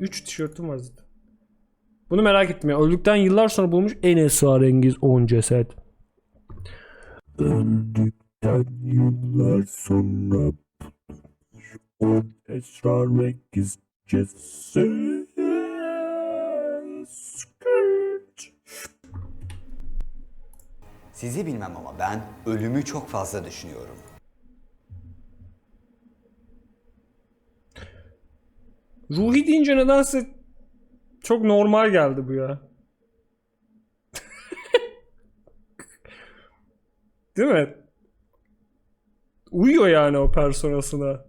3 tişörtüm var zaten. Bunu merak ettim ya. Öldükten yıllar sonra bulmuş en esrarengiz 10 ceset. Öldükten yıllar sonra o esrarengiz ceset. Sizi bilmem ama ben ölümü çok fazla düşünüyorum. Ruhi deyince nedense çok normal geldi bu ya. Değil mi? Uyuyor yani o personasına.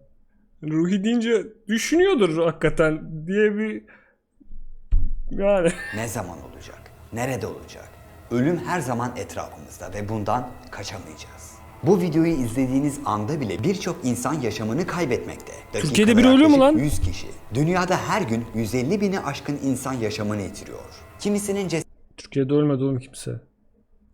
Ruhi deyince düşünüyordur hakikaten diye bir yani Ne zaman olacak? Nerede olacak? Ölüm her zaman etrafımızda ve bundan kaçamayacağız. Bu videoyu izlediğiniz anda bile birçok insan yaşamını kaybetmekte. Türkiye'de biri ölüyor mu lan? 100 kişi. Dünyada her gün 150 bini aşkın insan yaşamını yitiriyor. Kimisinin Türkiye'de ölmedi oğlum kimse.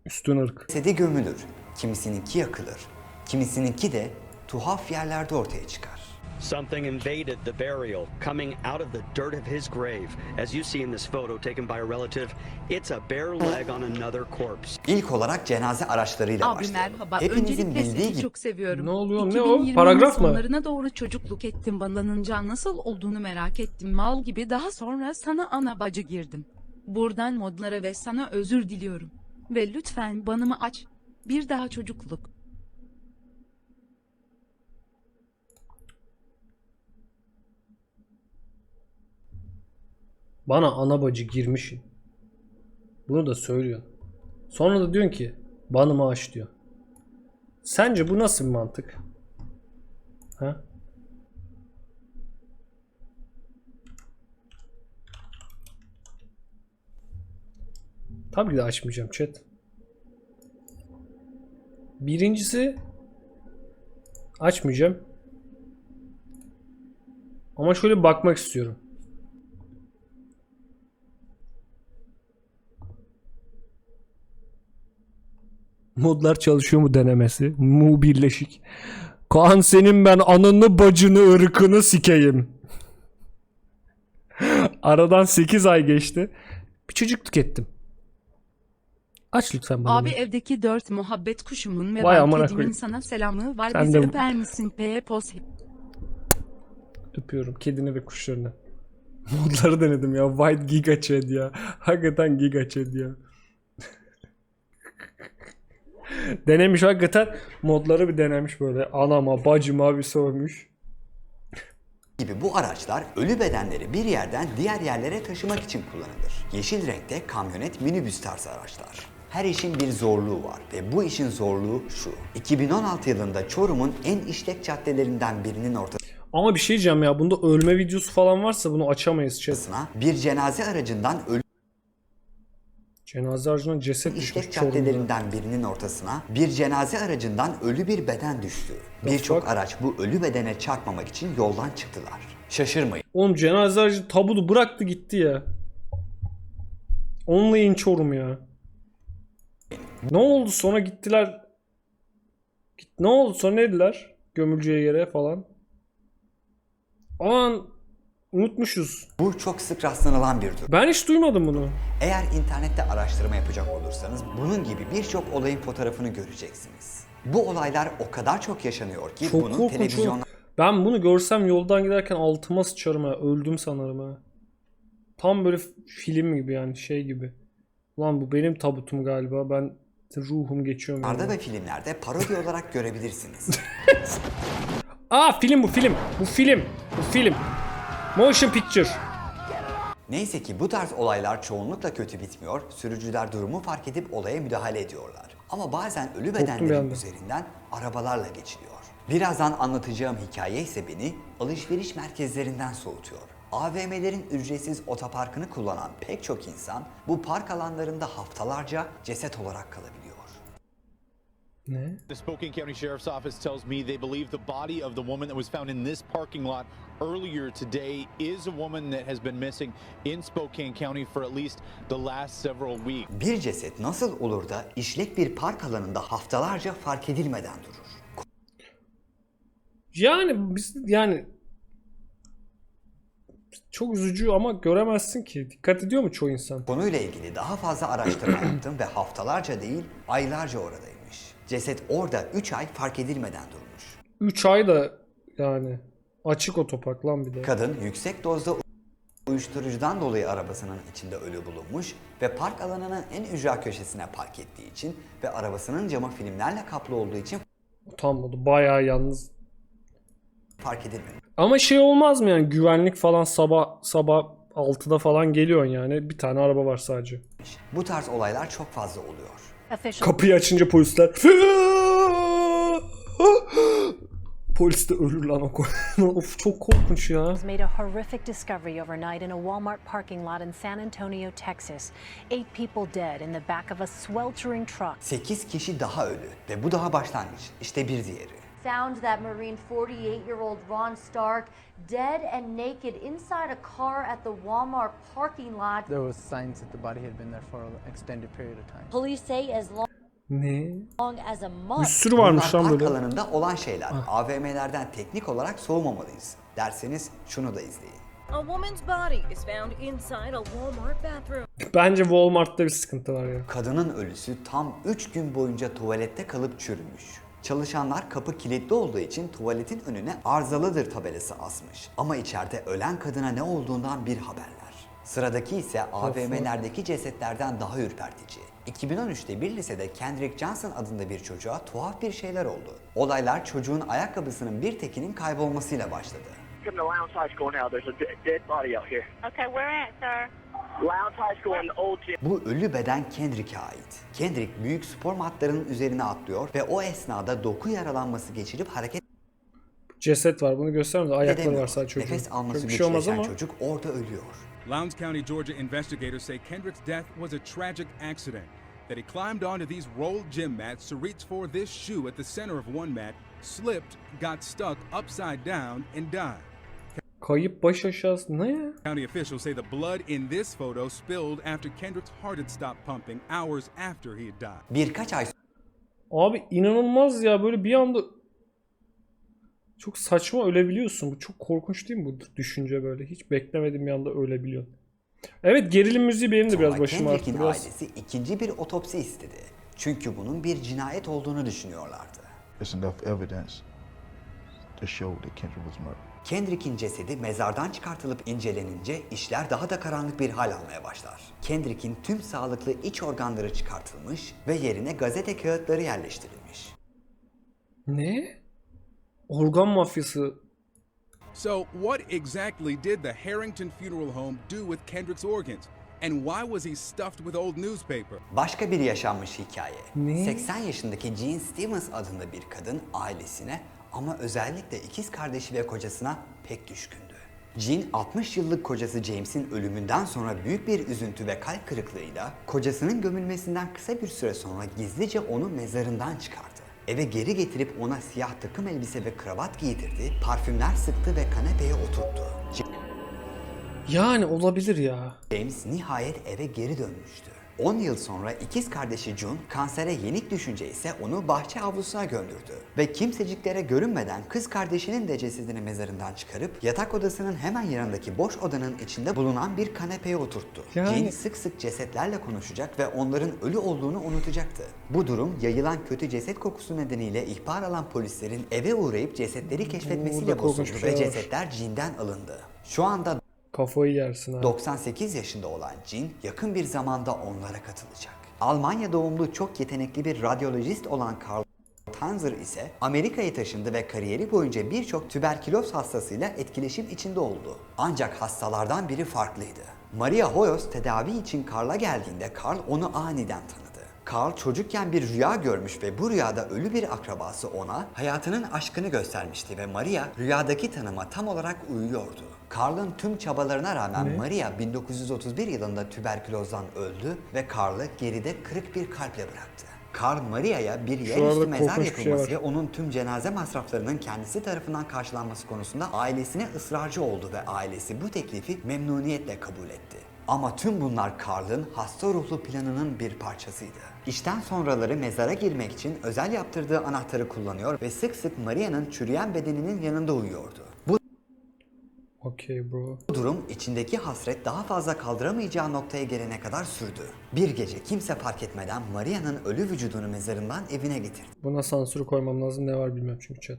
Üstün ırk. cesedi gömülür, kimisininki yakılır, kimisininki de tuhaf yerlerde ortaya çıkar. Something invaded the burial, coming out of the dirt of his grave. As you see in this photo taken by a relative, it's a bare leg on another corpse. İlk olarak cenaze araçlarıyla Abi başlayalım. merhaba. Hepinizin Öncelikle bildiği gibi çok seviyorum. Ne oluyor, ne o? 2020'nin Paragraf mı? sonlarına doğru çocukluk ettim. Banlanınca nasıl olduğunu merak ettim. Mal gibi daha sonra sana ana bacı girdim. Buradan modlara ve sana özür diliyorum. Ve lütfen banımı aç. Bir daha çocukluk. Bana ana bacı girmişsin. Bunu da söylüyor. Sonra da diyorsun ki banımı aç diyor. Sence bu nasıl bir mantık? Ha? Tabii ki de açmayacağım chat. Birincisi açmayacağım. Ama şöyle bakmak istiyorum. Modlar çalışıyor mu denemesi? Mu birleşik. Kaan senin ben anını bacını ırkını sikeyim. Aradan 8 ay geçti. Bir çocuk tükettim. Aç lütfen bana. Abi bunu. evdeki dört muhabbet kuşumun ve Vay ben kedimin sana selamı var. Sen Bizi de- öper misin? P pos. Öpüyorum kedini ve kuşlarını. Modları denedim ya. White Giga Chad ya. Hakikaten Giga Chad ya. Denemiş hakikaten modları bir denemiş böyle. Anama bacıma bir sormuş. gibi bu araçlar ölü bedenleri bir yerden diğer yerlere taşımak için kullanılır. Yeşil renkte kamyonet minibüs tarzı araçlar. Her işin bir zorluğu var ve bu işin zorluğu şu. 2016 yılında Çorum'un en işlek caddelerinden birinin Ama bir şey diyeceğim ya. Bunda ölme videosu falan varsa bunu açamayız chat. bir cenaze aracından ölü Cenaze aracına ceset düşmüş işlek caddelerinden birinin ortasına bir cenaze aracından ölü bir beden düştü. Birçok araç bu ölü bedene çarpmamak için yoldan çıktılar. Şaşırmayın. Oğlum cenaze aracı tabutu bıraktı gitti ya. Onunla in Çorum ya. Ne oldu sonra gittiler. Git- Ne oldu sonra ne dediler? Gömüleceği yere falan. Aman unutmuşuz. Bu çok sık rastlanılan bir durum. Ben hiç duymadım bunu. Eğer internette araştırma yapacak olursanız bunun gibi birçok olayın fotoğrafını göreceksiniz. Bu olaylar o kadar çok yaşanıyor ki Çok bunun oğlum. Ben bunu görsem yoldan giderken altıma sıçarım ha. Öldüm sanırım ha. Tam böyle film gibi yani şey gibi. Ulan bu benim tabutum galiba. Ben ruhum geçiyorum. yani. ve filmlerde parodi olarak görebilirsiniz. Aa film bu film. Bu film. Bu film. Motion picture. Neyse ki bu tarz olaylar çoğunlukla kötü bitmiyor, sürücüler durumu fark edip olaya müdahale ediyorlar. Ama bazen ölü bedenlerin üzerinden arabalarla geçiliyor. Birazdan anlatacağım hikaye ise beni alışveriş merkezlerinden soğutuyor. AVM'lerin ücretsiz otoparkını kullanan pek çok insan bu park alanlarında haftalarca ceset olarak kalabiliyor. Ne? The Spokane County Sheriff's Office tells me they believe the body of the woman that was found in this parking lot earlier today is a woman that has been missing in Spokane County for at least the last several weeks. Bir ceset nasıl olur da işlek bir park alanında haftalarca fark edilmeden durur? Yani biz yani çok üzücü ama göremezsin ki. Dikkat ediyor mu çoğu insan? Konuyla ilgili daha fazla araştırma yaptım ve haftalarca değil aylarca oradaymış. Ceset orada 3 ay fark edilmeden durmuş. 3 ay da yani açık otopark lan bir de. Kadın yüksek dozda uyuşturucudan dolayı arabasının içinde ölü bulunmuş ve park alanının en ücra köşesine park ettiği için ve arabasının camı filmlerle kaplı olduğu için Utanmadı. Bayağı yalnız. fark edilmemiş. Ama şey olmaz mı yani güvenlik falan sabah sabah 6'da falan geliyorsun yani. Bir tane araba var sadece. Bu tarz olaylar çok fazla oluyor. Officials Kapıyı açınca polisler Polis de ölür lan o Of çok korkunç ya. made a horrific discovery overnight in a Walmart parking lot in San Antonio, Texas. Eight people dead in the back of a sweltering truck. 8 kişi daha ölü ve bu daha başlangıç. İşte bir diğeri. Found that Marine 48-year-old Ron Stark dead and naked inside a car at the Walmart parking lot. There was signs that the body had been there for an extended period of time. Police say as Ne? long as a Bir month. sürü varmış lan park böyle. alanında olan şeyler. AVM'lerden teknik olarak soğumamalıyız. Derseniz şunu da izleyin. A woman's body is found inside a Walmart bathroom. Bence Walmart'ta bir sıkıntı var ya. Kadının ölüsü tam 3 gün boyunca tuvalette kalıp çürümüş. Çalışanlar kapı kilitli olduğu için tuvaletin önüne arızalıdır tabelası asmış. Ama içeride ölen kadına ne olduğundan bir haberler. Sıradaki ise AVM'lerdeki cesetlerden daha ürpertici. 2013'te bir lisede Kendrick Johnson adında bir çocuğa tuhaf bir şeyler oldu. Olaylar çocuğun ayakkabısının bir tekinin kaybolmasıyla başladı. Come to Lowndes High School now. There's a de- dead body out here. Okay, where at, sir? Lowndes High School in the old gym. Bu ölü beden Kendrick'e ait. Kendrick büyük spor matlarının üzerine atlıyor ve o esnada doku yaralanması geçirip hareket Ceset var bunu göstermedi. Ayakları edemiyor. var sadece çocuğun. Nefes alması Çok bir şey olmaz güçleşen ama. çocuk orada ölüyor. Lowndes County, Georgia investigators say Kendrick's death was a tragic accident. That he climbed onto these rolled gym mats to reach for this shoe at the center of one mat, slipped, got stuck upside down, and died. Kayıp baş aşağısı. Ne ya? County officials say the blood in this photo spilled after Kendrick's heart had stopped pumping hours after he had died. Birkaç ay Abi inanılmaz ya böyle bir anda çok saçma ölebiliyorsun. Bu çok korkunç değil mi bu düşünce böyle? Hiç beklemediğim bir anda ölebiliyorsun. Evet gerilim müziği benim de biraz sonra başım ağrıttı. Kendrick'in Biraz ailesi ikinci bir otopsi istedi. Çünkü bunun bir cinayet olduğunu düşünüyorlardı. There's enough evidence to show that Kendrick was murdered. Kendrick'in cesedi mezardan çıkartılıp incelenince işler daha da karanlık bir hal almaya başlar. Kendrick'in tüm sağlıklı iç organları çıkartılmış ve yerine gazete kağıtları yerleştirilmiş. ne? Organ mafyası. So, what exactly did the Harrington Funeral Home do with Kendrick's organs? And why was he stuffed with old newspaper? Başka bir yaşanmış hikaye. Ne? 80 yaşındaki Jean Stevens adında bir kadın ailesine ama özellikle ikiz kardeşi ve kocasına pek düşkündü. Jean 60 yıllık kocası James'in ölümünden sonra büyük bir üzüntü ve kalp kırıklığıyla kocasının gömülmesinden kısa bir süre sonra gizlice onu mezarından çıkardı. Eve geri getirip ona siyah takım elbise ve kravat giydirdi, parfümler sıktı ve kanepeye oturttu. Yani olabilir ya. James nihayet eve geri dönmüştü. 10 yıl sonra ikiz kardeşi June kansere yenik düşünce ise onu bahçe avlusuna gömdürdü. Ve kimseciklere görünmeden kız kardeşinin de cesedini mezarından çıkarıp yatak odasının hemen yanındaki boş odanın içinde bulunan bir kanepeye oturttu. Yani- Jean sık sık cesetlerle konuşacak ve onların ölü olduğunu unutacaktı. Bu durum yayılan kötü ceset kokusu nedeniyle ihbar alan polislerin eve uğrayıp cesetleri keşfetmesiyle Burada korkunç bozuldu şey ve var. cesetler Jean'den alındı. Şu anda Kafayı yersin ha. 98 yaşında olan Jean yakın bir zamanda onlara katılacak. Almanya doğumlu çok yetenekli bir radyolojist olan Karl Tanzer ise Amerika'ya taşındı ve kariyeri boyunca birçok tüberküloz hastasıyla etkileşim içinde oldu. Ancak hastalardan biri farklıydı. Maria Hoyos tedavi için Karl'a geldiğinde Karl onu aniden tanıdı. Karl çocukken bir rüya görmüş ve bu rüyada ölü bir akrabası ona hayatının aşkını göstermişti ve Maria rüyadaki tanıma tam olarak uyuyordu. Karl'ın tüm çabalarına rağmen Maria 1931 yılında tüberkülozdan öldü ve Karl'ı geride kırık bir kalple bıraktı. Karl Maria'ya bir yerüstü mezar şey yapılması var. ve onun tüm cenaze masraflarının kendisi tarafından karşılanması konusunda ailesine ısrarcı oldu ve ailesi bu teklifi memnuniyetle kabul etti. Ama tüm bunlar Karl'ın hasta ruhlu planının bir parçasıydı. İşten sonraları mezara girmek için özel yaptırdığı anahtarı kullanıyor ve sık sık Maria'nın çürüyen bedeninin yanında uyuyordu. Okay bro. Bu durum içindeki hasret daha fazla kaldıramayacağı noktaya gelene kadar sürdü. Bir gece kimse fark etmeden Maria'nın ölü vücudunu mezarından evine getirdi. Buna sansür koymam lazım ne var bilmem çünkü chat.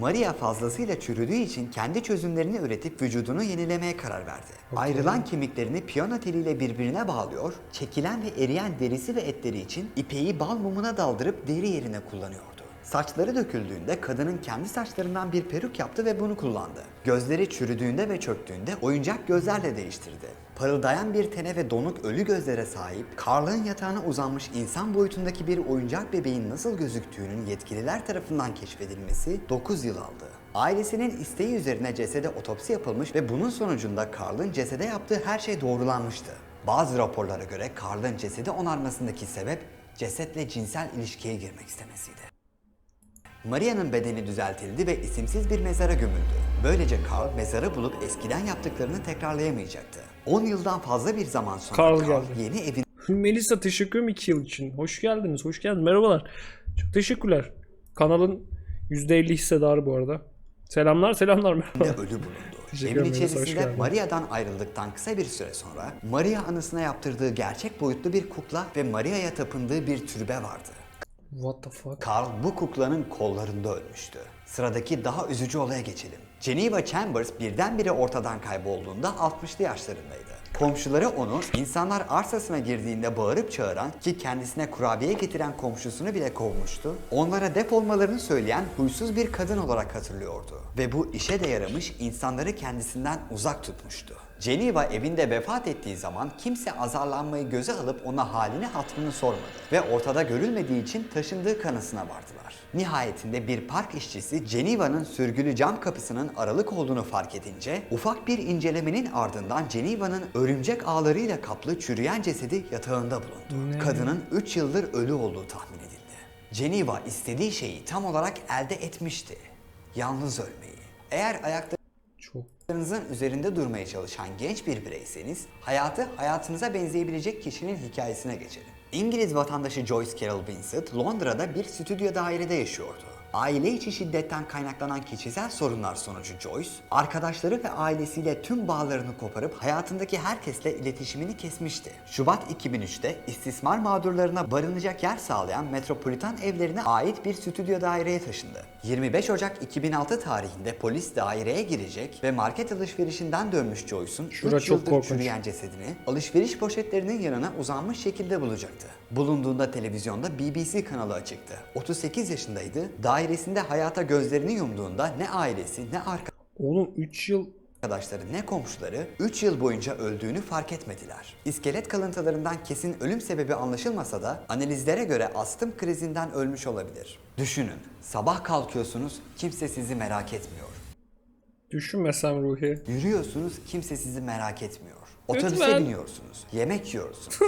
Maria fazlasıyla çürüdüğü için kendi çözümlerini üretip vücudunu yenilemeye karar verdi. Ayrılan kemiklerini piyano teliyle birbirine bağlıyor, çekilen ve eriyen derisi ve etleri için ipeği bal mumuna daldırıp deri yerine kullanıyordu. Saçları döküldüğünde kadının kendi saçlarından bir peruk yaptı ve bunu kullandı. Gözleri çürüdüğünde ve çöktüğünde oyuncak gözlerle değiştirdi. Parıldayan bir tene ve donuk ölü gözlere sahip, Carl'ın yatağına uzanmış insan boyutundaki bir oyuncak bebeğin nasıl gözüktüğünün yetkililer tarafından keşfedilmesi 9 yıl aldı. Ailesinin isteği üzerine cesede otopsi yapılmış ve bunun sonucunda Carl'ın cesede yaptığı her şey doğrulanmıştı. Bazı raporlara göre Carl'ın cesedi onarmasındaki sebep cesetle cinsel ilişkiye girmek istemesiydi. Maria'nın bedeni düzeltildi ve isimsiz bir mezara gömüldü. Böylece Carl mezarı bulup eskiden yaptıklarını tekrarlayamayacaktı. 10 yıldan fazla bir zaman sonra Carl Carl, geldi. yeni evine Melisa teşekkür ederim 2 yıl için. Hoş geldiniz, hoş geldiniz. Merhabalar. Çok teşekkürler. Kanalın %50 hissedarı bu arada. Selamlar, selamlar. Merhaba. ölü bulundu. Evin içerisinde. Maria'dan ayrıldıktan kısa bir süre sonra Maria anısına yaptırdığı gerçek boyutlu bir kukla ve Maria'ya tapındığı bir türbe vardı. What the fuck? Carl bu kuklanın kollarında ölmüştü. Sıradaki daha üzücü olaya geçelim. Geneva Chambers birdenbire ortadan kaybolduğunda 60'lı yaşlarındaydı. Komşuları onu insanlar arsasına girdiğinde bağırıp çağıran ki kendisine kurabiye getiren komşusunu bile kovmuştu. Onlara defolmalarını söyleyen huysuz bir kadın olarak hatırlıyordu. Ve bu işe de yaramış insanları kendisinden uzak tutmuştu. Geneva evinde vefat ettiği zaman kimse azarlanmayı göze alıp ona halini hatırını sormadı ve ortada görülmediği için taşındığı kanısına vardılar. Nihayetinde bir park işçisi Geneva'nın sürgülü cam kapısının aralık olduğunu fark edince ufak bir incelemenin ardından Geneva'nın örümcek ağlarıyla kaplı çürüyen cesedi yatağında bulundu. Kadının 3 yıldır ölü olduğu tahmin edildi. Geneva istediği şeyi tam olarak elde etmişti. Yalnız ölmeyi. Eğer ayakta Hayatınızın üzerinde durmaya çalışan genç bir bireyseniz, hayatı hayatınıza benzeyebilecek kişinin hikayesine geçelim. İngiliz vatandaşı Joyce Carol Vincent, Londra'da bir stüdyo dairede yaşıyordu. Aile içi şiddetten kaynaklanan kişisel sorunlar sonucu Joyce, arkadaşları ve ailesiyle tüm bağlarını koparıp hayatındaki herkesle iletişimini kesmişti. Şubat 2003'te istismar mağdurlarına barınacak yer sağlayan Metropolitan evlerine ait bir stüdyo daireye taşındı. 25 Ocak 2006 tarihinde polis daireye girecek ve market alışverişinden dönmüş Joyce'un Şura 3 çok yıldır korkunç. çürüyen cesedini alışveriş poşetlerinin yanına uzanmış şekilde bulacaktı. Bulunduğunda televizyonda BBC kanalı açıktı. 38 yaşındaydı. Dairesinde hayata gözlerini yumduğunda ne ailesi ne Oğlum 3 yıl arkadaşları ne komşuları 3 yıl boyunca öldüğünü fark etmediler. İskelet kalıntılarından kesin ölüm sebebi anlaşılmasa da analizlere göre astım krizinden ölmüş olabilir. Düşünün, sabah kalkıyorsunuz, kimse sizi merak etmiyor. düşünmesem Ruhi. Yürüyorsunuz, kimse sizi merak etmiyor. Otobüse Lütfen. biniyorsunuz, yemek yiyorsunuz,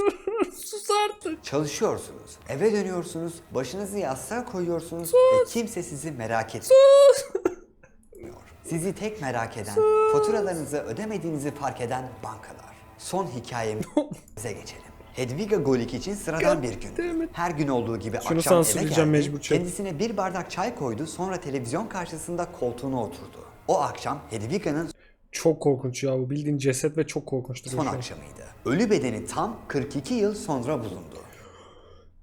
Sus artık. çalışıyorsunuz, eve dönüyorsunuz, başınızı yastığa koyuyorsunuz ve kimse sizi merak etmiyor. Sizi tek merak eden, faturalarınızı ödemediğinizi fark eden bankalar. Son hikayemize geçelim. Hedviga Golik için sıradan bir gündü. Her gün olduğu gibi Şunu akşam eve geldi, mecbur kendisine bir bardak çay koydu sonra televizyon karşısında koltuğuna oturdu. O akşam Hedviga'nın Çok korkunç ya bu bildiğin ceset ve çok korkunçtur. son akşamıydı. Ölü bedeni tam 42 yıl sonra bulundu.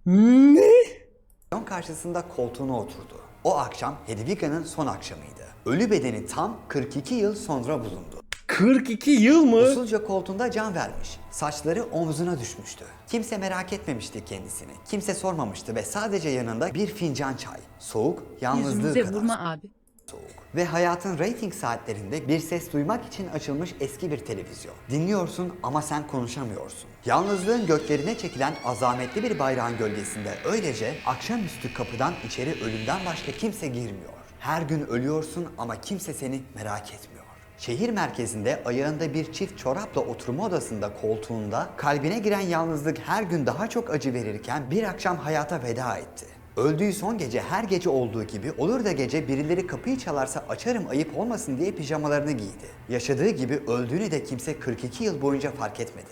Ne? Televizyon karşısında koltuğuna oturdu. O akşam Hedviga'nın son akşamıydı. Ölü bedeni tam 42 yıl sonra bulundu. 42 yıl mı? Usulca koltuğunda can vermiş. Saçları omzuna düşmüştü. Kimse merak etmemişti kendisini. Kimse sormamıştı ve sadece yanında bir fincan çay. Soğuk, yalnızlığı Yüzümüze kadar vurma abi. Soğuk. Ve hayatın rating saatlerinde bir ses duymak için açılmış eski bir televizyon. Dinliyorsun ama sen konuşamıyorsun. Yalnızlığın göklerine çekilen azametli bir bayrağın gölgesinde öylece akşamüstü kapıdan içeri ölümden başka kimse girmiyor. Her gün ölüyorsun ama kimse seni merak etmiyor. Şehir merkezinde ayağında bir çift çorapla oturma odasında koltuğunda kalbine giren yalnızlık her gün daha çok acı verirken bir akşam hayata veda etti. Öldüğü son gece her gece olduğu gibi olur da gece birileri kapıyı çalarsa açarım ayıp olmasın diye pijamalarını giydi. Yaşadığı gibi öldüğünü de kimse 42 yıl boyunca fark etmedi.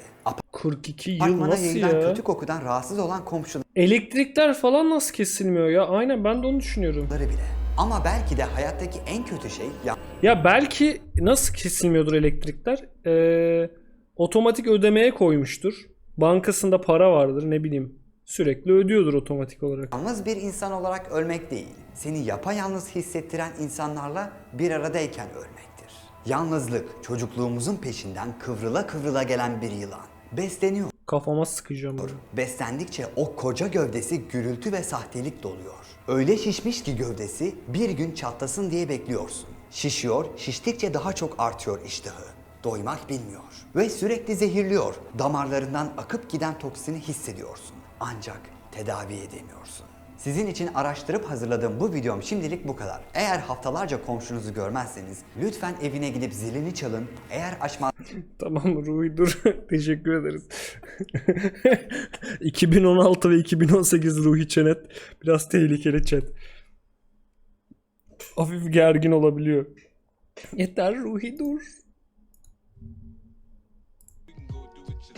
42 yıl Apartmana nasıl yayılan ya? kötü kokudan rahatsız olan komşuları Elektrikler falan nasıl kesilmiyor ya? Aynen ben de onu düşünüyorum. bile Ama belki de hayattaki en kötü şey Ya belki nasıl kesilmiyordur elektrikler? Ee, otomatik ödemeye koymuştur. Bankasında para vardır ne bileyim. Sürekli ödüyordur otomatik olarak. yalnız bir insan olarak ölmek değil, seni yapayalnız hissettiren insanlarla bir aradayken ölmektir. Yalnızlık, çocukluğumuzun peşinden kıvrıla kıvrıla gelen bir yılan. Besleniyor. Kafama sıkacağım bunu. Beslendikçe o koca gövdesi gürültü ve sahtelik doluyor. Öyle şişmiş ki gövdesi bir gün çatlasın diye bekliyorsun. Şişiyor, şiştikçe daha çok artıyor iştahı. Doymak bilmiyor ve sürekli zehirliyor. Damarlarından akıp giden toksini hissediyorsun. Ancak tedavi edemiyorsun. Sizin için araştırıp hazırladığım bu videom şimdilik bu kadar. Eğer haftalarca komşunuzu görmezseniz lütfen evine gidip zilini çalın. Eğer açmaz Tamam Ruhi dur. Teşekkür ederiz. 2016 ve 2018 Ruhi Çenet. Biraz tehlikeli chat. Hafif gergin olabiliyor. Yeter Ruhi dur.